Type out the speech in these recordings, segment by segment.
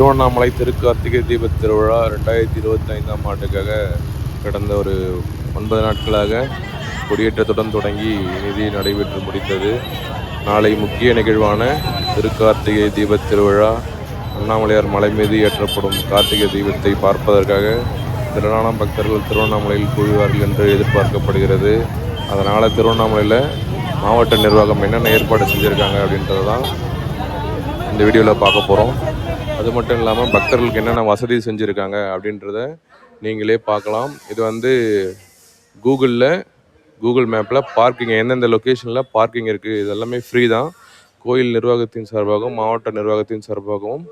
திருவண்ணாமலை திருக்கார்த்திகை தீபத் திருவிழா ரெண்டாயிரத்தி இருபத்தைந்தாம் ஆண்டுக்காக கடந்த ஒரு ஒன்பது நாட்களாக கொடியேற்றத்துடன் தொடங்கி நிதி நடைபெற்று முடித்தது நாளை முக்கிய நிகழ்வான திருக்கார்த்திகை தீபத் திருவிழா அண்ணாமலையார் மலை மீது ஏற்றப்படும் கார்த்திகை தீபத்தை பார்ப்பதற்காக திரளான பக்தர்கள் திருவண்ணாமலையில் கூடுவார்கள் என்று எதிர்பார்க்கப்படுகிறது. அதனால் திருவண்ணாமலையில் மாவட்ட நிர்வாகம் என்னென்ன ஏற்பாடு செஞ்சுருக்காங்க அப்படின்றது தான் இந்த வீடியோவில் பார்க்க போகிறோம் அது மட்டும் இல்லாமல் பக்தர்களுக்கு என்னென்ன வசதி செஞ்சுருக்காங்க அப்படின்றத நீங்களே பார்க்கலாம். இது வந்து கூகுளில் கூகுள் மேப்பில் பார்க்கிங் எந்தெந்த லொக்கேஷனில் பார்க்கிங் இருக்குது இது எல்லாமே ஃப்ரீ தான். கோயில் நிர்வாகத்தின் சார்பாகவும் மாவட்ட நிர்வாகத்தின் சார்பாகவும்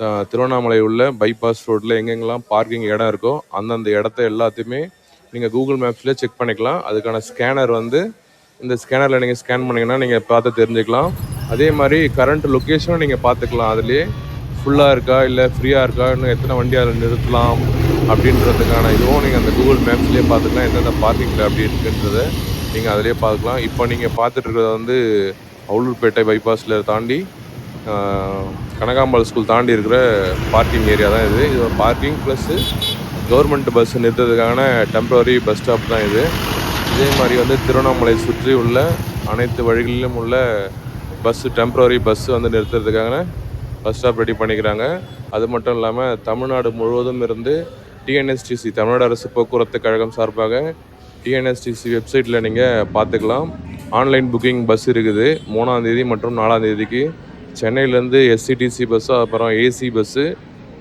த- திருவண்ணாமலை உள்ள பைபாஸ் ரோட்டில் எங்கெங்கெல்லாம் பார்க்கிங் இடம் இருக்கோ அந்தந்த இடத்த எல்லாத்தையுமே நீங்கள் கூகுள் மேப்ஸ்லேயே செக் பண்ணிக்கலாம். அதுக்கான ஸ்கேனர் வந்து இந்த ஸ்கேனரில் நீங்கள் ஸ்கேன் பண்ணிங்கன்னா நீங்கள் பார்த்து தெரிஞ்சுக்கலாம். அதே மாதிரி கரண்ட் லொக்கேஷனும் நீங்கள் பார்த்துக்கலாம். அதுலேயே ஃபுல்லாக இருக்கா இல்லை ஃப்ரீயாக இருக்கா இன்னும் எத்தனை வண்டி அதில் நிறுத்தலாம் அப்படின்றதுக்கான இதுவும் நீங்கள் அந்த கூகுள் மேப்ஸ்லேயே பார்த்துக்கலாம். எந்தெந்த பார்க்கிங்கில் அப்படி இருக்குன்றத நீங்கள் அதிலே பார்த்துக்கலாம் இப்போ நீங்கள் பார்த்துட்ருக்கிறது வந்து அவுலூர்பேட்டை பைபாஸில் தாண்டி கனகாம்பாள் ஸ்கூல் தாண்டி இருக்கிற பார்க்கிங் ஏரியா தான் இது. இது பார்க்கிங் ப்ளஸ்ஸு கவர்மெண்ட் பஸ் நிறுத்ததுக்கான டெம்பரரி பஸ் ஸ்டாப் தான் இது. இதே மாதிரி வந்து திருவண்ணாமலை சுற்றி உள்ள அனைத்து வழிகளிலும் உள்ள பஸ்ஸு டெம்ப்ரவரி பஸ்ஸு வந்து நிறுத்துறதுக்கான பஸ் ஸ்டாப் ரெடி பண்ணிக்கிறாங்க. அது மட்டும் இல்லாமல் தமிழ்நாடு முழுவதும் இருந்து டிஎன்எஸ்டிசி தமிழ்நாடு அரசு போக்குவரத்து கழகம் சார்பாக டிஎன்எஸ்டிசி வெப்சைட்டில் நீங்கள் பார்த்துக்கலாம். ஆன்லைன் புக்கிங் பஸ் இருக்குது. மூணாந்தேதி மற்றும் நாலாந்தேதிக்கு சென்னையிலேருந்து எஸ்சிடிசி பஸ்ஸு அப்புறம் ஏசி பஸ்ஸு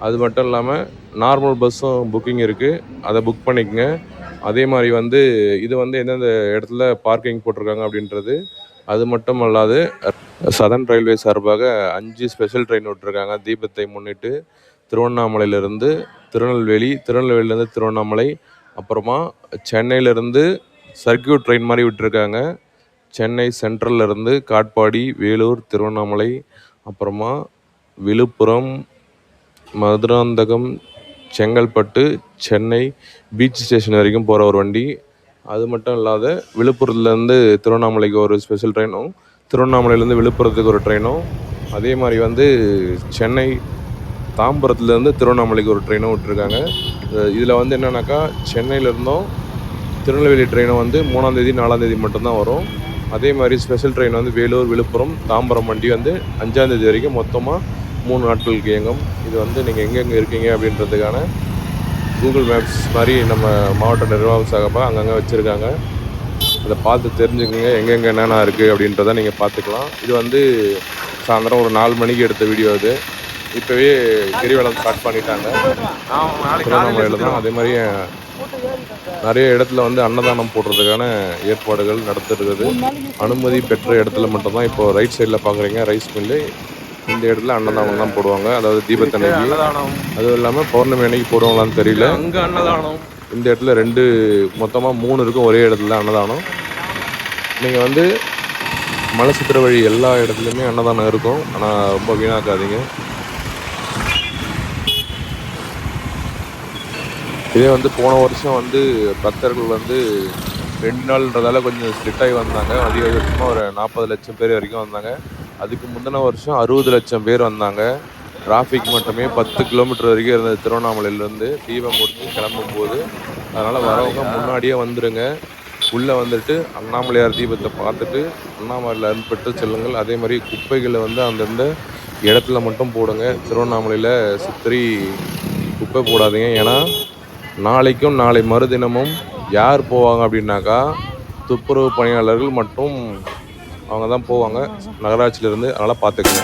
அது மட்டும் இல்லாமல் நார்மல் பஸ்ஸும் புக்கிங் இருக்குது அதை புக் பண்ணிக்கோங்க. அதே மாதிரி வந்து இது வந்து எந்தெந்த இடத்துல பார்க்கிங் போட்டிருக்காங்க அப்படின்றது அது மட்டும் அல்லாது சதன் ரயில்வே சார்பாக அஞ்சு ஸ்பெஷல் ட்ரெயின் விட்டுருக்காங்க. தீபத்தை முன்னிட்டு திருவண்ணாமலையிலேருந்து திருநெல்வேலி திருநெல்வேலியிலேருந்து திருவண்ணாமலை அப்புறமா சென்னையிலேருந்து சர்க்கியூட் ட்ரெயின் மாதிரி விட்டுருக்காங்க. சென்னை சென்ட்ரல்ல இருந்து காட்பாடி வேலூர் திருவண்ணாமலை அப்புறமா விழுப்புரம் மதுராந்தகம் செங்கல்பட்டு சென்னை பீச் ஸ்டேஷன் வரைக்கும் போகிற ஒரு வண்டி. அது மட்டும் இல்லாத விழுப்புரத்துலேருந்து திருவண்ணாமலைக்கு ஒரு ஸ்பெஷல் ட்ரெயினும் திருவண்ணாமலையிலேருந்து விழுப்புரத்துக்கு ஒரு ட்ரெயினும் அதே மாதிரி வந்து சென்னை தாம்பரத்துலேருந்து திருவண்ணாமலைக்கு ஒரு ட்ரெயினும் விட்டுருக்காங்க. இதில் வந்து என்னென்னாக்கா சென்னையிலேருந்தும் திருநெல்வேலி ட்ரெயினும் வந்து மூணாந்தேதி நாலாந்தேதி மட்டும்தான் வரும். அதே மாதிரி ஸ்பெஷல் ட்ரெயின் வந்து வேலூர் விழுப்புரம் தாம்பரம் வண்டி வந்து அஞ்சாந்தேதி வரைக்கும் மொத்தமாக மூணு நாட்களுக்கு இயங்கும். இது வந்து நீங்கள் எங்கெங்கே இருக்கீங்க அப்படின்றதுக்கான கூகுள் மேப்ஸ் மாதிரி நம்ம மாவட்ட நிர்வாகம் சகப்பாக அங்கங்கே வச்சுருக்காங்க. அதை பார்த்து தெரிஞ்சுக்கங்க எங்கெங்கே என்னென்ன இருக்குது அப்படின்றத நீங்கள் பார்த்துக்கலாம். இது வந்து சாயந்தரம் ஒரு நாலு மணிக்கு எடுத்த வீடியோ இது இப்போவே கிரிவலம் ஸ்டார்ட் பண்ணிட்டாங்க. திருவண்ணாமலையில் தான் அதே மாதிரி நிறைய இடத்துல வந்து அன்னதானம் போடுறதுக்கான ஏற்பாடுகள் நடத்துறது அனுமதி பெற்ற இடத்துல மட்டும்தான் இப்போ ரைட் சைடில் பார்க்குறீங்க ரைஸ் மில்லு இந்த இடத்துல அன்னதானம் தான் போடுவாங்க. அதாவது தீபத்தன்னைக்கு அன்னதானம். அதுவும் இல்லாமல் பௌர்ணமி அன்னைக்கு போடுவாங்களான்னு தெரியல. அங்க அன்னதானம். இந்த இடத்துல ரெண்டு மொத்தமாக மூணு இருக்கும் ஒரே இடத்துல அன்னதானம். நீங்கள் வந்து மலை சுற்றுற வழி எல்லா இடத்துலையுமே அன்னதானம் இருக்கும். ஆனால் ரொம்ப வீணாக்காதீங்க. இதே வந்து போன வருஷம் வந்து பக்தர்கள் வந்து ரெண்டு நாள்ன்றதால கொஞ்சம் ஸ்ட்ரிக்டாகி வந்தாங்க. அதிகபட்சமாக ஒரு நாற்பது லட்சம் பேர் வரைக்கும் வந்தாங்க. அதுக்கு முந்தின வருஷம் அறுபது லட்சம் பேர் வந்தாங்க. டிராஃபிக் மட்டுமே பத்து கிலோமீட்டர் வரைக்கும் இருந்தது. திருவண்ணாமலையிலேருந்து தீபம் முடிச்சு கிளம்பும் போது அதனால் வரவங்க முன்னாடியே வந்துடுங்க உள்ளே வந்துட்டு அண்ணாமலையார் தீபத்தை பார்த்துட்டு அண்ணாமலையில் அன்பட்டு செல்லுங்கள். அதே மாதிரி குப்பைகளை வந்து அந்தந்த இடத்துல மட்டும் போடுங்க. திருவண்ணாமலையில் சித்திரி குப்பை போடாதீங்க. ஏன்னா நாளைக்கும் நாளை மறுதினமும் யார் போவாங்க அப்படின்னாக்கா துப்புரவு பணியாளர்கள் மற்றும் அவங்க தான் போவாங்க. நகராட்சியிலேருந்து அதனால் பார்த்துக்குங்க.